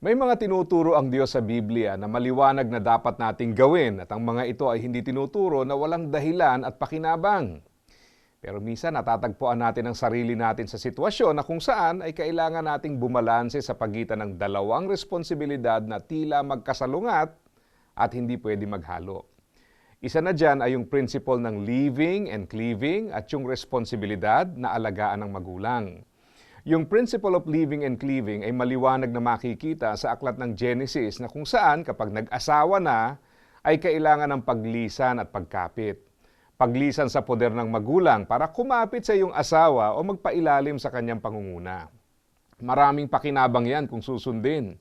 May mga tinuturo ang Diyos sa Biblia na maliwanag na dapat nating gawin at ang mga ito ay hindi tinuturo na walang dahilan at pakinabang. Pero minsan natatagpuan natin ang sarili natin sa sitwasyon na kung saan ay kailangan nating bumalanse sa pagitan ng dalawang responsibilidad na tila magkasalungat at hindi pwede maghalo. Isa na dyan ay yung principle ng living and cleaving at yung responsibilidad na alagaan ng magulang. Yung principle of living and cleaving ay maliwanag na makikita sa aklat ng Genesis na kung saan kapag nag-asawa na ay kailangan ng paglisan at pagkapit. Paglisan sa poder ng magulang para kumapit sa iyong asawa o magpailalim sa kanyang pangunguna. Maraming pakinabang yan kung susundin.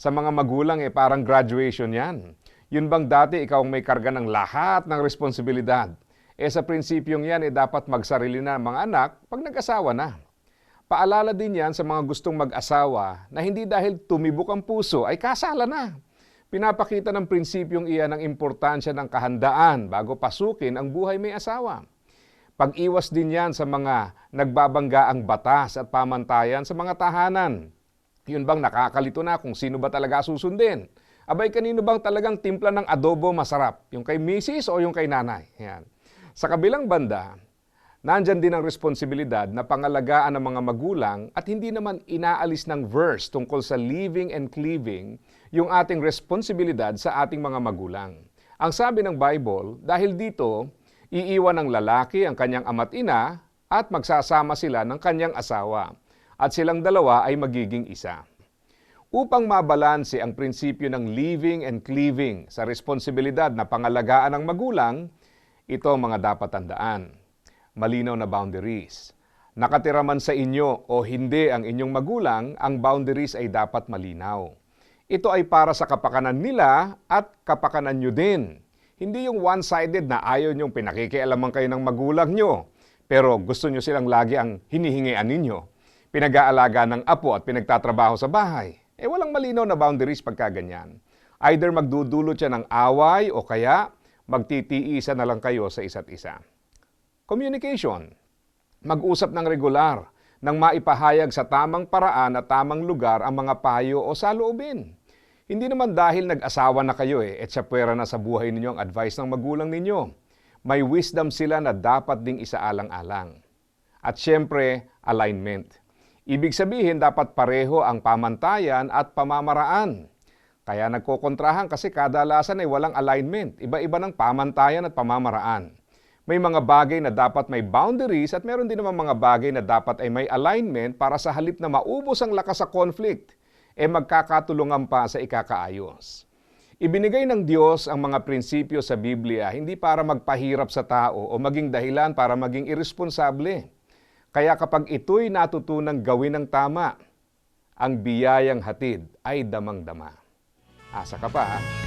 Sa mga magulang eh parang graduation yan. Yun bang dati ikaw ang may karga ng lahat ng responsibilidad? Eh sa prinsipyong yan eh dapat magsarili na ang mga anak pag nag-asawa na. Paalala din yan sa mga gustong mag-asawa na hindi dahil tumibok ang puso ay kasala na. Pinapakita ng prinsipyong iyan ang importansya ng kahandaan bago pasukin ang buhay may asawa. Pag-iwas din yan sa mga nagbabangga ang batas at pamantayan sa mga tahanan. Yun bang nakakalito na kung sino ba talaga susundin? Abay, kanino bang talagang timpla ng adobo masarap? Yung kay misis o yung kay nanay? Yan. Sa kabilang banda, nandyan din ang responsibilidad na pangalagaan ng mga magulang at hindi naman inaalis ng verse tungkol sa living and cleaving yung ating responsibilidad sa ating mga magulang. Ang sabi ng Bible, dahil dito, iiwan ng lalaki ang kanyang ama't ina at magsasama sila ng kanyang asawa at silang dalawa ay magiging isa. Upang mabalanse ang prinsipyo ng living and cleaving sa responsibilidad na pangalagaan ng magulang, ito ang mga dapat tandaan. Malinaw na boundaries. Nakatira man sa inyo o hindi ang inyong magulang, ang boundaries ay dapat malinaw. Ito ay para sa kapakanan nila at kapakanan nyo din. Hindi yung one-sided na ayaw nyong pinakikialaman kayo ng magulang nyo, pero gusto nyo silang lagi ang hinihingian ninyo. Pinag-aalaga ng apo at pinagtatrabaho sa bahay. Eh walang malinaw na boundaries pagka ganyan. Either magdudulot siya ng away o kaya magtitiisa na lang kayo sa isa't isa. Communication. Mag-usap ng regular nang maipahayag sa tamang paraan at tamang lugar ang mga payo o saloobin. Hindi naman dahil nag-asawa na kayo eh, et sa pwera na sa buhay ninyo ang advice ng magulang ninyo. May wisdom sila na dapat ding isaalang-alang. At syempre, alignment. Ibig sabihin, dapat pareho ang pamantayan at pamamaraan. Kaya nagkokontrahan kasi kadalasan ay walang alignment. Iba-iba ng pamantayan at pamamaraan. May mga bagay na dapat may boundaries at meron din naman mga bagay na dapat ay may alignment para sa halip na maubos ang lakas sa conflict, e eh magkakatulungan pa sa ikakaayos. Ibinigay ng Diyos ang mga prinsipyo sa Biblia hindi para magpahirap sa tao o maging dahilan para maging irresponsable. Kaya kapag ito'y natutunang gawin ng tama, ang biyayang hatid ay damang-dama. Asa ka pa ha?